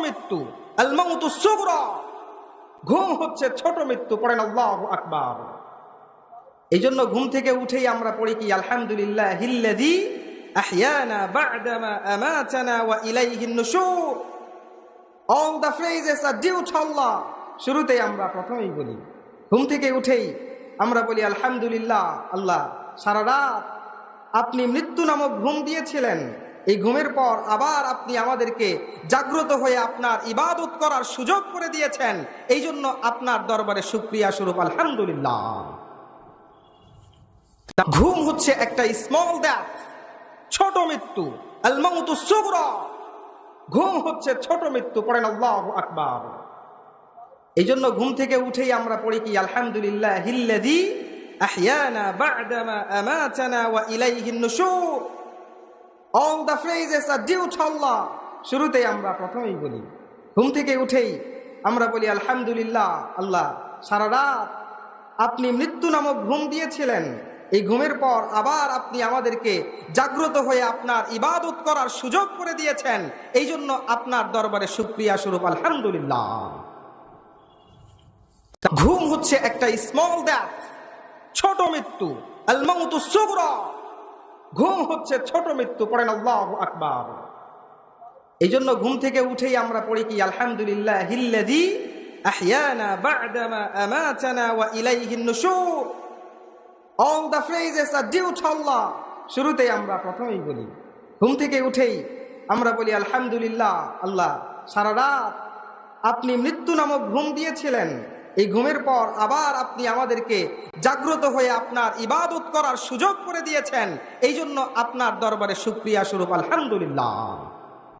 মৃত্যু। ঘুম হচ্ছে ছোট মৃত্যু, পড়েন আল্লাহু আকবার। এই জন্য ঘুম থেকে উঠেই আমরা পড়ি কি আলহামদুলিল্লাহ হিল্লাদি আহিয়ানা বা'দামা আমাতানা ওয়া ইলাইহিন নুশুর। অল শুরুতেই আমরা প্রথমেই বলি। ঘুম থেকে উঠেই আমরা বলি, আলহামদুলিল্লাহ, আল্লাহ, সারা রাত আপনি মৃত্যু নামক ঘুম দিয়েছিলেন। এই ঘুমের পর আবার আপনি আমাদেরকে জাগ্রত হয়ে আপনার ইবাদত করার সুযোগ করে দিয়েছেন। এই জন্য আপনার দরবারে সুক্রিয়া স্বরূপ, আলহামদুলিল্লাহ। ঘুম হচ্ছে একটা স্মল দ্যাথ ছোট মৃত্যু ঘুম হচ্ছে ছোট মৃত্যু, পড়েন আকবার। এই জন্য ঘুম থেকে উঠেই আমরা পড়ি কি আলহামদুলিল্লাহ ওয়া all the phrases are due আল্লাহ শুরুতেই আমরা প্রথমেই বলি, ঘুম থেকে উঠেই আমরা বলি, আলহামদুলিল্লাহ, আল্লাহ, সারা রাত আপনি মৃত্যু নামক ঘুম দিয়েছিলেন। এই ঘুমের পর আবার আপনি আমাদেরকে জাগ্রত হয়ে আপনার ইবাদত করার সুযোগ করে দিয়েছেন। এই জন্য আপনার দরবারে সুক্রিয়া স্বরূপ, আলহামদুলিল্লাহ। ঘুম হচ্ছে একটা স্মল দ্যাথ ছোট মৃত্যু। আল মাউতু সুগরা। ঘুম হচ্ছে ছোট মৃত্যু, পড়েন আল্লাহ আকবার। এই জন্য ঘুম থেকে উঠেই আমরা পড়ি কি, আলহামদুলিল্লাহ নুশুর। অল শুরুতেই আমরা প্রথমেই বলি। ঘুম থেকে উঠেই আমরা বলি, আলহামদুলিল্লাহ, আল্লাহ, সারা রাত আপনি মৃত্যু নামক ঘুম দিয়েছিলেন। এই ঘুমের পর আবার আপনি আমাদেরকে জাগ্রত হয়ে আপনার ইবাদত করার সুযোগ করে দিয়েছেন। এই জন্য আপনার দরবারে সুক্রিয়া স্বরূপ, আলহামদুলিল্লাহ।